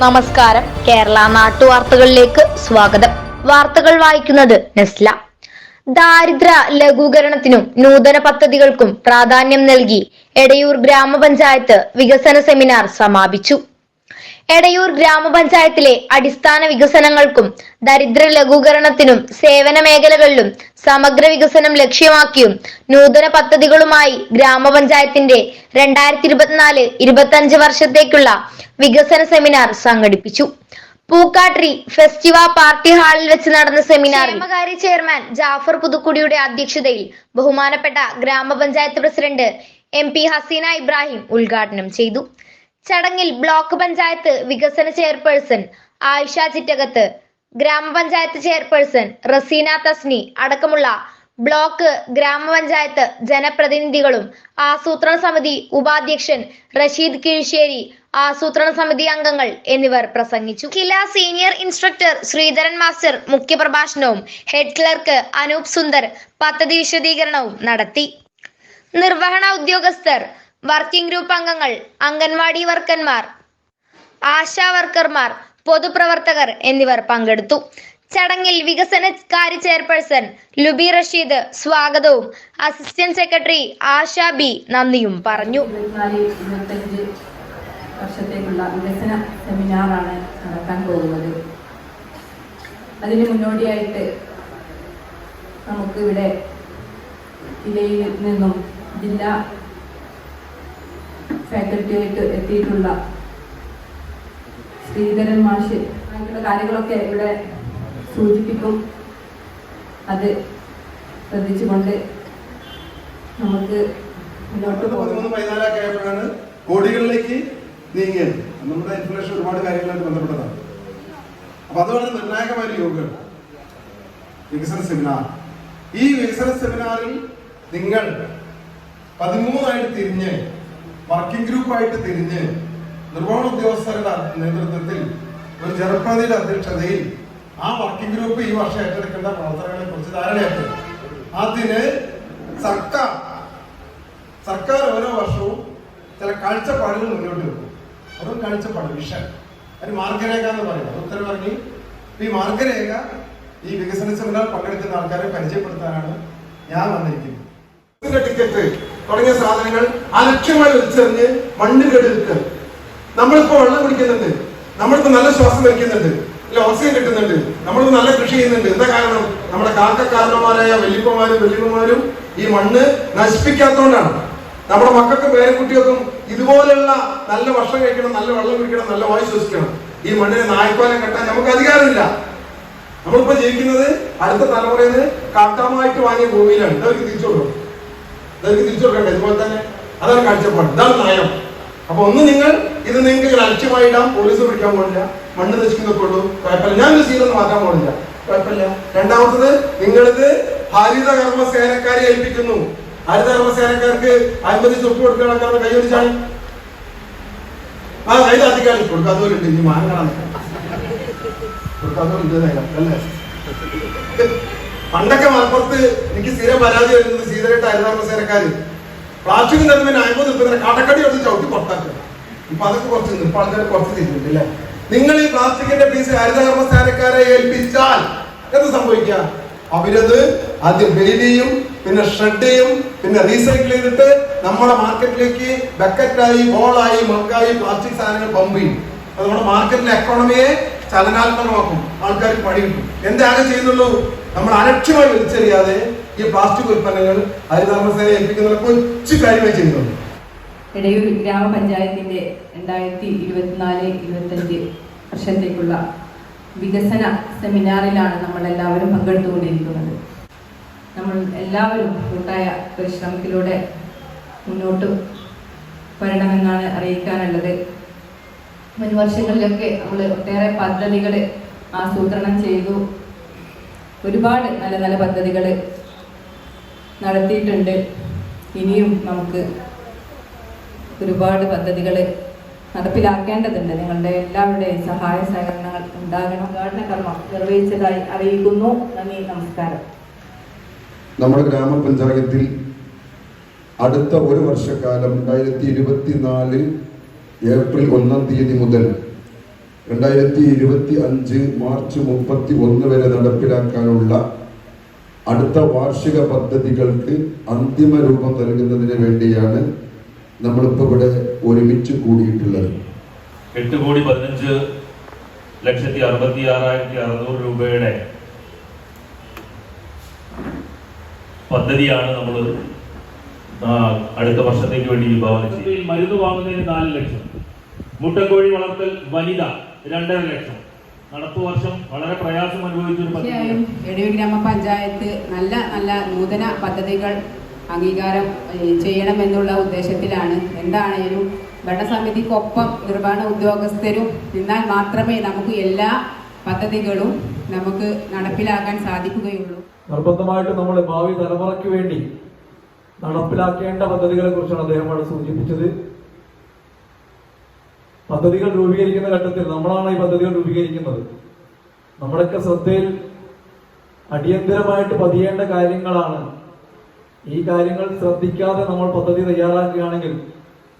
നമസ്കാരം. കേരള നാട്ടുവാർത്തകളിലേക്ക് സ്വാഗതം. വാർത്തകൾ വായിക്കുന്നത് നെസ്ല. ദാരിദ്ര ലഘൂകരണത്തിനും നൂതന പദ്ധതികൾക്കും പ്രാധാന്യം നൽകി എടയൂർ ഗ്രാമപഞ്ചായത്ത് വികസന സെമിനാർ സമാപിച്ചു. എടയൂർ ഗ്രാമപഞ്ചായത്തിലെ അടിസ്ഥാന വികസനങ്ങൾക്കും ദരിദ്ര ലഘൂകരണത്തിനും സേവന മേഖലകളിലും സമഗ്ര വികസനം ലക്ഷ്യമാക്കിയും നൂതന പദ്ധതികളുമായി ഗ്രാമപഞ്ചായത്തിന്റെ രണ്ടായിരത്തി ഇരുപത്തിനാല് ഇരുപത്തി വർഷത്തേക്കുള്ള വികസന സെമിനാർ സംഘടിപ്പിച്ചു. പൂക്കാട്രി ഫെസ്റ്റിവ പാർട്ടി ഹാളിൽ വെച്ച് നടന്ന സെമിനാർ ക്ഷേമകാര്യ ചെയർമാൻ ജാഫർ പുതുക്കുടിയുടെ അധ്യക്ഷതയിൽ ബഹുമാനപ്പെട്ട grama panchayat president M P Haseena Ibrahim ഉദ്ഘാടനം ചെയ്തു. ചടങ്ങിൽ ബ്ലോക്ക് പഞ്ചായത്ത് വികസന ചെയർപേഴ്സൺ ആയിഷ ചിറ്റകത്ത് ഗ്രാമപഞ്ചായത്ത് ചെയർപേഴ്സൺ റസീന തസ്നി അടക്കമുള്ള ബ്ലോക്ക് ഗ്രാമപഞ്ചായത്ത് ജനപ്രതിനിധികളും ആസൂത്രണ സമിതി ഉപാധ്യക്ഷൻ റഷീദ് കിഴിശ്ശേരി ആസൂത്രണ സമിതി അംഗങ്ങൾ എന്നിവർ പ്രസംഗിച്ചു. KILA senior instructor Sreedharan master മുഖ്യപ്രഭാഷണവും head clerk Anoop Sundar പദ്ധതി വിശദീകരണവും നടത്തി. നിർവഹണ ഉദ്യോഗസ്ഥർ വർക്കിംഗ് ഗ്രൂപ്പ് അംഗങ്ങൾ അംഗൻവാടി വർക്കർമാർ ആശാ വർക്കർമാർ പൊതുപ്രവർത്തകർ എന്നിവർ പങ്കെടുത്തു. ചടങ്ങിൽ വികസന കാര്യ ചെയർപേഴ്സൺ ലുബി റഷീദ് സ്വാഗതവും അസിസ്റ്റന്റ് സെക്രട്ടറി ആശ ബി നന്ദിയും പറഞ്ഞു. വർഷത്തേക്കുള്ള വികസന സെമിനാറാണ് നടക്കാൻ പോകുന്നത്. അതിന് മുന്നോടിയായിട്ട് നമുക്കിവിടെ ജില്ലയിൽ നിന്നും ജില്ലാ ഫാക്കൽറ്റിയായിട്ട് എത്തിയിട്ടുള്ള ശ്രീധരൻ മാഷ് അങ്ങനെയുള്ള കാര്യങ്ങളൊക്കെ ഇവിടെ സൂചിപ്പിക്കും. അത് ശ്രദ്ധിച്ചുകൊണ്ട് നമുക്ക് മുന്നോട്ട് പോകുന്നു കോടികളിലേക്ക് നീങ്ങിയത്. നമ്മുടെ ഇൻഫ്ലേഷൻ ഒരുപാട് കാര്യങ്ങളായിട്ട് ബന്ധപ്പെട്ടതാണ്. അപ്പൊ അതുകൊണ്ട് നിർണായകമായ യോഗ. യോഗം വികസന സെമിനാർ ഈ വികസന സെമിനാറിൽ നിങ്ങൾ പതിമൂന്നായിട്ട് തിരിഞ്ഞ് വർക്കിംഗ് ഗ്രൂപ്പായിട്ട് തിരിഞ്ഞ് നിർവഹണ ഉദ്യോഗസ്ഥരുടെ നേതൃത്വത്തിൽ ഒരു ജനപ്രതിയുടെ അധ്യക്ഷതയിൽ ആ വർക്കിംഗ് ഗ്രൂപ്പ് ഈ വർഷം ഏറ്റെടുക്കേണ്ട പ്രവർത്തനങ്ങളെ കുറിച്ച് ധാരണയാക്കി. അതിന് സർക്കാർ സർക്കാർ ഓരോ വർഷവും ചില കാഴ്ചപ്പാടുകൾ മുന്നോട്ട് വെക്കും. അതും കാഴ്ചപ്പാട് വിഷൻ അതിന് മാർഗരേഖ എന്ന് പറയും ഉത്തരം പറഞ്ഞു ഈ മാർഗരേഖ ഈ വികസന സെമിനാർ പങ്കെടുക്കുന്ന ആൾക്കാരെ പരിചയപ്പെടുത്താനാണ് ഞാൻ വന്നിരിക്കുന്നത്. ടിക്കറ്റ് തുടങ്ങിയ സാധനങ്ങൾ അലക്ഷ്യമായി വലിച്ചെറിഞ്ഞ് മണ്ണിൽ കെടുക്കുക നമ്മളിപ്പോ വെള്ളം കുടിക്കുന്നുണ്ട്. നമ്മളിപ്പോ നല്ല ശ്വാസം വലിക്കുന്നുണ്ട്. അല്ലെ ഓക്സിജൻ കിട്ടുന്നുണ്ട്. നമ്മളിപ്പോ നല്ല കൃഷി ചെയ്യുന്നുണ്ട്. എന്താ കാരണം? നമ്മുടെ കാക്കക്കാരന്മാരായ വല്യപ്പന്മാരും വല്യമ്മമാരും ഈ മണ്ണ് നശിപ്പിക്കാത്തതുകൊണ്ടാണ്. നമ്മുടെ മക്കൾക്കും പേരക്കുട്ടികൾക്കും ഇതുപോലെയുള്ള നല്ല ഭക്ഷണം കഴിക്കണം നല്ല വെള്ളം കുടിക്കണം നല്ല വായു ശ്വസിക്കണം. ഈ മണ്ണിനെ നായ്ക്കാലം കെട്ടാൻ നമുക്ക് അധികാരമില്ല. നമ്മളിപ്പോ ജീവിക്കുന്നത് അടുത്ത തലമുറയിൽ നിന്ന് കാട്ടാമായിട്ട് വാങ്ങിയ ഭൂമിയിലാണ്. അവർക്ക് തിരിച്ചു ഇതവർക്ക് തിരിച്ചു കൊടുക്കണ്ടേ ഇതുപോലെ തന്നെ അതാണ് കാഴ്ചപ്പാട്. ഇതാണ് നയം. അപ്പൊ ഒന്ന് നിങ്ങൾ ഇത് നിങ്ങൾക്ക് അലക്ഷ്യമായിടാം പോലീസ് പിടിക്കാൻ പോകില്ല മണ്ണ് നശിക്കുന്നൊക്കെ കുഴപ്പമില്ല. ഞാൻ സീലൊന്നും മാറ്റാൻ പോകില്ല കുഴപ്പമില്ല. രണ്ടാമത്തത് നിങ്ങളിത് ഹരിത കർമ്മസേനക്കാരെ ഏൽപ്പിക്കുന്നു. ഹരിത കർമ്മസേനക്കാർക്ക് അൻപത് ചുപ്പ് കൊടുക്കണം കൈ ഒടിച്ചാണ് ആ കൈ താത്തിക്കാണ് കൊടുക്കാത്തവരുണ്ട് ഇനി മാങ്ങണം കൊടുക്കാത്തവരുണ്ട് അല്ലേ? പണ്ടൊക്കെ മലപ്പുറത്ത് എനിക്ക് സ്ഥിരം പരാതി വരുന്നത് സീതരായിട്ട് സേനക്കാര് പ്ലാസ്റ്റിക് നിർമ്മിന് അമ്പത് ഉറുപ്പിന്റെ കടക്കടി എടുത്ത് ചവിട്ടി പുറത്താക്കുക ഇപ്പൊ അതൊക്കെ കുറച്ച്. ഇപ്പൊ ആൾക്കാർ കുറച്ച് തിരിഞ്ഞിട്ടുണ്ട് അല്ലേ? നിങ്ങൾ ഈ പ്ലാസ്റ്റിക്കിന്റെ പീസ് ഹരിതകർമ്മസ്ഥാനക്കാരെ ഏൽപ്പിച്ചാൽ എന്ത് സംഭവിക്കുക? അവരത് ആദ്യം വെയിലിയും പിന്നെ ഷെഡ് ചെയ്യും പിന്നെ റീസൈക്കിൾ ചെയ്തിട്ട് നമ്മുടെ മാർക്കറ്റിലേക്ക് ബക്കറ്റായി ബോളായി മക്കായി പ്ലാസ്റ്റിക് സാധനങ്ങൾ പമ്പ് ചെയ്യും. അത് നമ്മുടെ മാർക്കറ്റിലെ എക്കോണമിയെ ചലനാത്മകമാക്കും. ആൾക്കാർക്ക് പണി കിട്ടും. എന്താണ് ചെയ്യുന്നുള്ളൂ? നമ്മൾ അലക്ഷ്യമായി വലിച്ചെറിയാതെ ഈ പ്ലാസ്റ്റിക് ഉൽപ്പന്നങ്ങൾ ഹരിതകർമ്മസേന ഏൽപ്പിക്കുന്ന കൊച്ചു കാര്യമായി ചെയ്യുന്നുണ്ട്. ഇടയൂർ ഗ്രാമപഞ്ചായത്തിന്റെ രണ്ടായിരത്തി ഇരുപത്തിനാല് ഇരുപത്തഞ്ച് വർഷത്തേക്കുള്ള വികസന സെമിനാറിലാണ് നമ്മൾ എല്ലാവരും പങ്കെടുത്തുകൊണ്ടിരിക്കുന്നത്. നമ്മൾ എല്ലാവരും കൂട്ടായ പരിശ്രമത്തിലൂടെ മുന്നോട്ട് വരണമെന്നാണ് അറിയിക്കാനുള്ളത്. മുൻ വർഷങ്ങളിലൊക്കെ നമ്മൾ ഒട്ടേറെ പദ്ധതികൾ ആസൂത്രണം ചെയ്തു. ഒരുപാട് നല്ല നല്ല പദ്ധതികൾ നടത്തിയിട്ടുണ്ട്. ഇനിയും നമുക്ക് ഒരുപാട് പദ്ധതികൾ നടപ്പിലാക്കേണ്ടതുണ്ട്. നിങ്ങളുടെ എല്ലാവരുടെയും സഹായ സഹകരണങ്ങൾ ഉണ്ടാകണം. ഉദ്ഘാടന കർമ്മം നിർവഹിച്ചതായി അറിയിക്കുന്നു. നന്ദി നമസ്കാരം. നമ്മുടെ ഗ്രാമപഞ്ചായത്തിൽ അടുത്ത ഒരു വർഷക്കാലം രണ്ടായിരത്തി ഇരുപത്തിനാല് ഏപ്രിൽ ഒന്നാം തീയതി മുതൽ രണ്ടായിരത്തി ഇരുപത്തി അഞ്ച് മാർച്ച് മുപ്പത്തി ഒന്ന് വരെ നടപ്പിലാക്കാനുള്ള അടുത്ത വാർഷിക പദ്ധതികൾക്ക് അന്തിമ രൂപം നൽകുന്നതിന് വേണ്ടിയാണ് നമ്മളിപ്പോൾ ഇവിടെ ഒരുമിച്ച് കൂടിയിട്ടുള്ളത്. എട്ട് കോടി പതിനഞ്ച് ലക്ഷത്തി അറുപത്തി ആറായിരത്തി അറുന്നൂറ് രൂപയുടെ പദ്ധതിയാണ് നമ്മൾ അടുത്ത വർഷത്തേക്ക് വേണ്ടി വിഭാവനം ചെയ്യുന്നത് മരുന്ന് വാങ്ങുന്നതിന് നാല് ലക്ഷം. മുട്ടക്കോഴി വളർത്തൽ വനിത. രണ്ടര ലക്ഷം. നടപ്പ് വർഷം വളരെ പ്രയാസം അനുഭവിച്ച ഒരു തീർച്ചയായും എടയൂർ ഗ്രാമപഞ്ചായത്ത് നല്ല നല്ല നൂതന പദ്ധതികൾ അംഗീകാരം ചെയ്യണം ചെയ്യണമെന്നുള്ള ഉദ്ദേശത്തിലാണ്. എന്താണേലും ഭരണസമിതിക്കൊപ്പം നിർവഹണ ഉദ്യോഗസ്ഥരും നിന്നാൽ മാത്രമേ നമുക്ക് എല്ലാ പദ്ധതികളും നമുക്ക് നടപ്പിലാക്കാൻ സാധിക്കുകയുള്ളൂ. നിർബന്ധമായിട്ടും നമ്മൾ ഭാവി തലമുറയ്ക്ക് വേണ്ടി നടപ്പിലാക്കേണ്ട പദ്ധതികളെ കുറിച്ചാണ് അദ്ദേഹം അവിടെ സൂചിപ്പിച്ചത്. പദ്ധതികൾ രൂപീകരിക്കുന്ന ഘട്ടത്തിൽ നമ്മളാണ് ഈ പദ്ധതികൾ രൂപീകരിക്കുന്നത്. നമ്മുടെയൊക്കെ ശ്രദ്ധയിൽ അടിയന്തരമായിട്ട് പതിയേണ്ട കാര്യങ്ങളാണ്. ഈ കാര്യങ്ങൾ ശ്രദ്ധിക്കാതെ നമ്മൾ പദ്ധതി തയ്യാറാക്കുകയാണെങ്കിൽ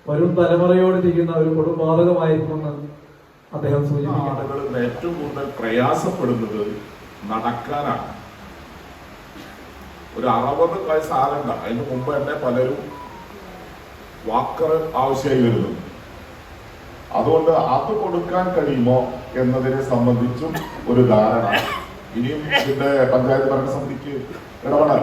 വരും തലമുറയോട് ചെയ്യുന്ന ഒരു കൊടുംബാധകമായിരിക്കുമെന്ന് അദ്ദേഹം സൂചിപ്പിക്കുന്നു. ഏറ്റവും കൂടുതൽ പ്രയാസപ്പെടുന്നത് നടക്കാനാണ്. ഒരു അറുപത് വയസ്സാകണ്ട അതിന് മുമ്പ് തന്നെ പലരും വാക്കർ ആവശ്യമായി വരുന്നു. അതുകൊണ്ട് അത് കൊടുക്കാൻ കഴിയുമോ എന്നതിനെ സംബന്ധിച്ചും ഒരു ധാരണ. ഇനിയും ഇതിന്റെ പഞ്ചായത്ത് ഭരണസമിതിക്ക് ഇടപെടാൻ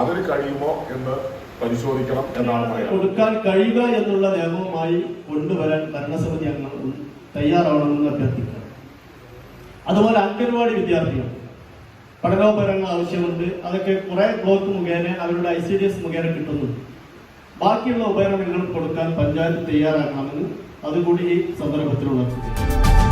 അതിന് കഴിയുമോ എന്ന് പരിശോധിക്കണം എന്നാണ് പറയുന്നത് കൊടുക്കാൻ കഴിയുക എന്നുള്ള നിയമവുമായി കൊണ്ടുവരാൻ ഭരണസമിതി അംഗങ്ങൾ തയ്യാറാവണമെന്ന് അഭ്യർത്ഥിക്കണം അതുപോലെ അംഗൻവാടി വിദ്യാർത്ഥികൾ. പഠനോപകരണങ്ങൾ ആവശ്യമുണ്ട്. അതൊക്കെ കുറെ ബ്ലോക്ക് മുഖേന അവരുടെ ഐ സി ഡി എസ് മുഖേന കിട്ടുന്നുണ്ട്. ബാക്കിയുള്ള ഉപകരണങ്ങൾ കൊടുക്കാൻ പഞ്ചായത്ത് തയ്യാറാക്കണമെന്ന് അതുകൂടി ഈ സന്ദർഭത്തിൽ ഉണർത്തുന്നു